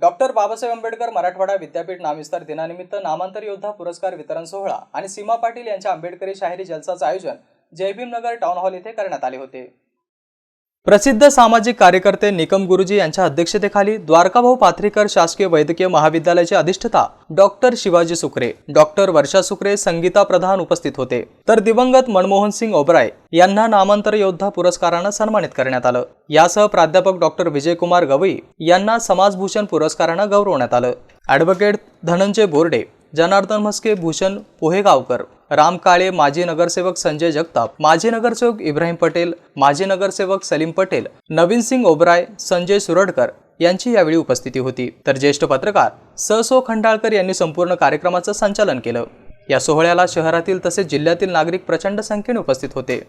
Doctor Babasaheb Ambedkar Marathwada विद्यापीठ नामविस्तार दिनानिमित्त नामांतर योद्धा पुरस्कार वितरण सोहळा आणि सीमा पाटील यांच्या आंबेडकरी शाहिरी जलसाचं आयोजन जयभीमनगर टाउन हॉल येथे करण्यात आले होते. प्रसिद्ध सामाजिक कार्यकर्ते निकम गुरुजी यांच्या अध्यक्षतेखाली द्वारकाभाऊ पाथरीकर शासकीय वैद्यकीय महाविद्यालयाचे अधिष्ठता डॉक्टर शिवाजी सुकरे डॉक्टर वर्षा सुकरे संगीता प्रधान उपस्थित होते. तर दिवंगत मनमोहन सिंग ओबराय यांना नामांतर योद्धा पुरस्कारानं सन्मानित करण्यात आलं. यासह प्राध्यापक डॉक्टर विजयकुमार गवई यांना समाजभूषण पुरस्कारानं गौरवण्यात आलं. ॲडव्होकेट धनंजय बोर्डे जनार्दन म्हस्के भूषण पोहेगावकर राम काळे माजी नगरसेवक संजय जगताप माजी नगरसेवक इब्राहिम पटेल माजी नगरसेवक सलीम पटेल नवीन सिंग ओबराय संजय सुरडकर यांची यावेळी उपस्थिती होती. तर ज्येष्ठ पत्रकार स सो खंडाळकर यांनी संपूर्ण कार्यक्रमाचं संचालन केलं. या सोहळ्याला शहरातील तसेच जिल्ह्यातील नागरिक प्रचंड संख्येने उपस्थित होते.